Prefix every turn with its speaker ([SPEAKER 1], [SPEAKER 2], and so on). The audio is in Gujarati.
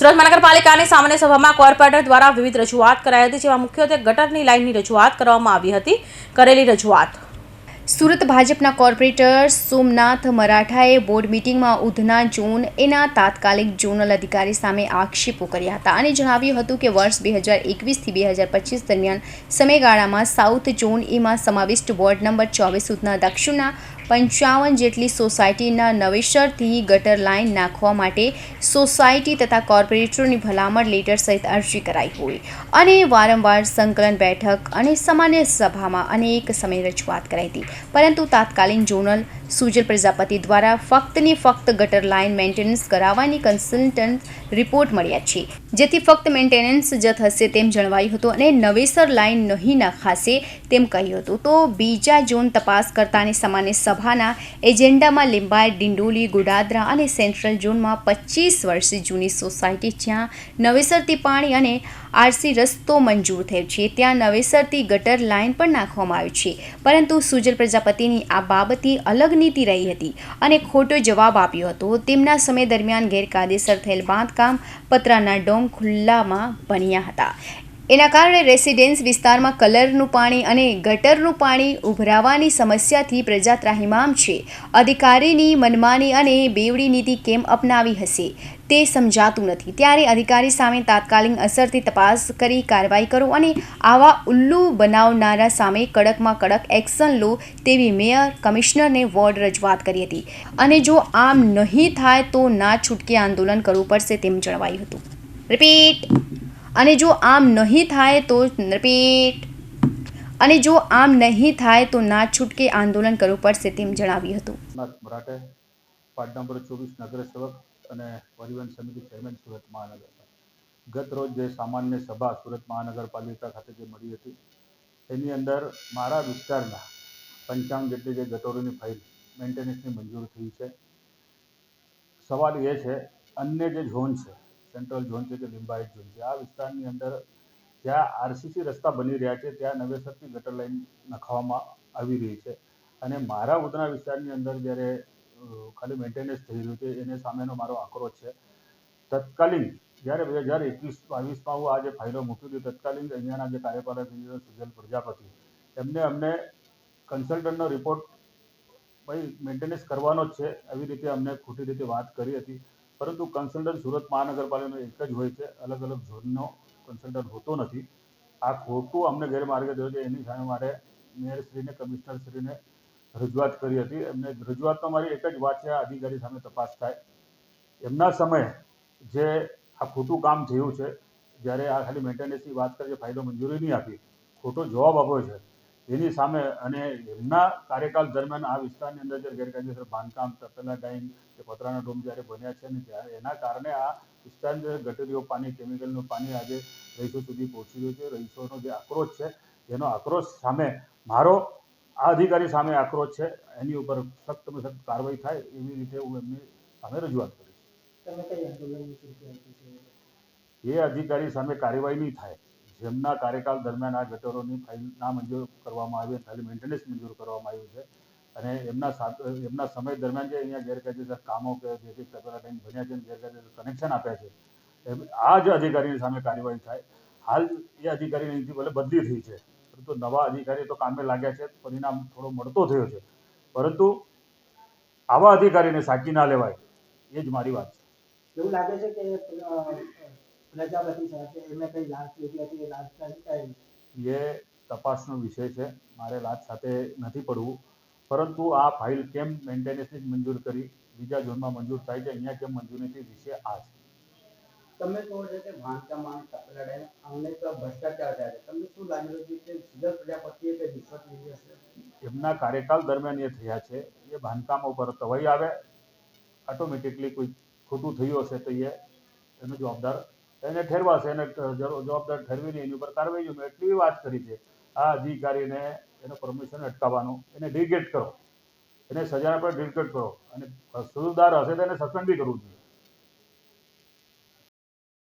[SPEAKER 1] સુરત મહાનગરપાલિકાની સામાન્ય સભામાં કોર્પોરેટર દ્વારા વિવિધ રજૂઆત કરાઈ હતી, જેમાં મુખ્યત્વે ગટરની લાઇનની રજૂઆત કરવામાં આવી હતી, કરેલી રજૂઆત. સુરત ભાજપના કોર્પોરેટર સોમનાથ મરાઠાએ બોર્ડ મિટિંગમાં ઉધના ઝોન એના તાત્કાલિક ઝોનલ અધિકારી સામે આક્ષેપો કર્યા હતા અને જણાવ્યું હતું કે વર્ષ બે હજાર એકવીસથી બે હજાર પચીસ દરમિયાન સમયગાળામાં સાઉથ ઝોન એમાં સમાવિષ્ટ વોર્ડ નંબર ચોવીસ ઉધના દક્ષિણના પંચાવન જેટલી સોસાયટીના નવેસરથી ગટર લાઇન નાખવા માટે સોસાયટી તથા કોર્પોરેટરોની ભલામણ લેટર સહિત અરજી કરાઈ હોય. અને વારંવાર સંકલન બેઠક અને સામાન્ય સભામાં અનેક સમય રજૂઆત કરાઈ હતી. પરંતુ તાત્કાલિન ઝોનલ સુજલ પ્રજાપતિ દ્વારા ફક્ત ને ફક્ત ગટર લાઇન મેન્ટેનન્સ કરાવવાની કન્સલ્ટન્ટ રિપોર્ટ મળ્યા છે. જેથી ફક્ત મેન્ટેનન્સ જ થશે તેમ જણાવાયું હતું અને નવેસર લાઇન નહીં નખાશે તેમ કહ્યું હતું. તો બીજા ઝોન તપાસ કરતાની સામાન્ય સભાના એજન્ડામાં લિંબાયત, ડિંડોલી, ગોડાદરા અને સેન્ટ્રલ ઝોનમાં પચીસ વર્ષ જૂની સોસાયટી જ્યાં નવેસરથી પાણી અને આરસી રસ્તો મંજૂર થયો છે, ત્યાં નવેસરથી ગટર લાઇન પણ નાખવામાં આવી છે. પરંતુ સુજલ પ્રજાપતિની આ બાબતે અલગ નીતિ રહી હતી અને ખોટો જવાબ આપ્યો હતો. તેમના સમય દરમિયાન ગેરકાયદેસર થયેલ બાંધકામ પતરાના ડોમ ખુલ્લામાં બન્યા હતા. એના કારણે રેસિડેન્સ વિસ્તારમાં કલરનું પાણી અને ગટરનું પાણી ઉભરાવાની સમસ્યાથી પ્રજા ત્રાહિમામ છે. અધિકારીની મનમાની અને બેવડી નીતિ કેમ અપનાવી હશે તે સમજાતું નથી. ત્યારે અધિકારી સામે તાત્કાલિક અસરથી તપાસ કરી કાર્યવાહી કરો અને આવા ઉલ્લુ બનાવનારા સામે કડકમાં કડક એક્શન લો તેવી મેયર કમિશનરને વોર્ડ રજૂઆત કરી હતી. અને જો આમ નહીં થાય તો ના છૂટકે આંદોલન કરવું પડશે તેમ જણાવાયું હતું. રિપીટ. અને જો આમ નહીં થાય તો રિપીટ અને જો આમ નહીં થાય તો ના છૂટકે આંદોલન કરવું પડશે તેમ જણાવ્યું હતું.
[SPEAKER 2] મરાઠે વાર્ડ નંબર ચોવીસ નગરસેવક અને પરિવહન સમિતિ ચેરમેન સુરત મહાનગર. ગત રોજ જે સામાન્ય સભા સુરત મહાનગરપાલિકા ખાતે જે મળી હતી, એની અંદર મારા વિસ્તારના પંચાવન જેટલી જે ગટોરોની ફાઇલ મેન્ટેનન્સની મંજૂર થઈ છે. સવાલ એ છે, અન્ય જે ઝોન છે સેન્ટ્રલ ઝોન છે કે લિંબાયત ઝોન છે. આ વિસ્તારની અંદર જ્યાં આરસીસી રસ્તા બની રહ્યા છે, ત્યાં નવેસરથી ગટર લાઈન નખાવવામાં આવી રહી છે. અને મારા ઉધના વિસ્તારની અંદર જ્યારે ખાલી મેન્ટેનન્સ થઈ રહ્યું છે, એને સામેનો મારો આક્રોશ છે. તત્કાલીન જ્યારે બે હજાર એકવીસ બાવીસમાં હું આ જે ફાઇલો મૂકી હતી, તત્કાલીન અહીંયાના જે કાર્યપાલક ઇજનેર સુજલ પ્રજાપતિ, એમને અમને કન્સલ્ટન્ટનો રિપોર્ટ ભાઈ મેન્ટેનન્સ કરવાનો જ છે. આવી રીતે અમને ખોટી રીતે વાત કરી હતી. પરંતુ કન્સલ્ટન્ટ સુરત મહાનગરપાલિકાનો એક જ હોય છે, અલગ અલગ ઝોનનો કન્સલ્ટન્ટ હોતો નથી. આ ખોટું અમને ગેરમાર્ગે થયો છે, એની સામે મારે મેયરશ્રીને, કમિશનરશ્રીને રજૂઆત કરી હતી. એમને રજૂઆતમાં મારી એક જ વાત છે અધિકારી સામે તપાસ થાય. એમના સમયે જે આ ખોટું કામ થયું છે, જ્યારે આ ખાલી મેન્ટેનન્સની વાત કરીએ ફાઇલો મંજૂરી નહીં આપી, ખોટો જવાબ આપ્યો છે એની સામે અને એમના કાર્યકાળ દરમિયાન આ વિસ્તારની અંદર જે ગેરકાયદેસર બાંધકામ તપેલા ડાઇંગ કે પતરાના ડોમ જ્યારે બન્યા છે ને ત્યારે એના કારણે આ વિસ્તારની અંદર ગટરીઓ પાણી કેમિકલનું પાણી આજે રહીશો સુધી પહોંચી રહ્યું છે. રહીશોનો જે આક્રોશ છે એનો આક્રોશ સામે મારો આ અધિકારી સામે આક્રોશ છે એની ઉપર સખ્તમાં સખ્ત કાર્યવાહી થાય એવી રીતે હું એમની સામે રજૂઆત કરીશ. એ અધિકારી સામે કાર્યવાહી નહીં થાય. જેમના કાર્યકાળ દરમિયાન આ ગટરોની ફાઇલ ના મંજૂર કરવામાં આવી ખાલી મેન્ટેનન્સ મંજૂર કરવામાં આવ્યું છે. અને એમના એમના સમય દરમિયાન જે અહીંયા ગેરકાયદેસર કામો કે જે કંઈ પેપર ટાઈમ બન્યા છે ગેરકાયદેસર કનેક્શન આપ્યા છે આ જ અધિકારીની સામે કાર્યવાહી થાય. હાલ એ અધિકારીની અહીંથી ભલે બદલી થઈ છે, પરંતુ નવા અધિકારી તો કામે લાગ્યા છે, પરિણામ થોડો મળતો થયો છે. પરંતુ આવા અધિકારીને સાચી ના લેવાય, એ જ મારી વાત છે.
[SPEAKER 3] એવું લાગે છે કે પ્રજાપતિ સાથે એમને કઈ લાંચ લીધી હતી એ લાંચ કઈ
[SPEAKER 2] એ તપાસનો વિષય છે. મારે લાજ સાથે નથી પડવું. પરંતુ આ ફાઇલ કેમ મેન્ટેનન્સની જ મંજૂર કરી? બીજા ઝોનમાં મંજૂર થાય છે અહીંયા કેમ મંજૂર નથી વિષય આ છે?
[SPEAKER 3] તમે કહો છો કે ભાંતા અને તપેલા અમને તો ભ્રષ્ટાચાર થાય છે. તમને શું લાગી છે કે સુધર પ્રજાપતિએ કે રિશ્વત લીધી હશે?
[SPEAKER 2] એમના કાર્યકાળ દરમિયાન એ થયા છે. એ બાંધકામ ઉપર તવાઈ આવે. ઓટોમેટિકલી કોઈ ખોટું થયું હશે તો એ એનો જવાબદાર એને ઠેરવાશે, એને જવાબદાર ઠેરવીને એની ઉપર કાર્યવાહી મેં એટલી વાત કરી છે, આ અધિકારીને એનો પરમિશન અટકાવવાનું. એને ડિગેટ કરો. એને સજા પર ડિગેટ કરો. અને સુરદાર હશે તો એને સસ્પેન્ડ બી કરવું જોઈએ.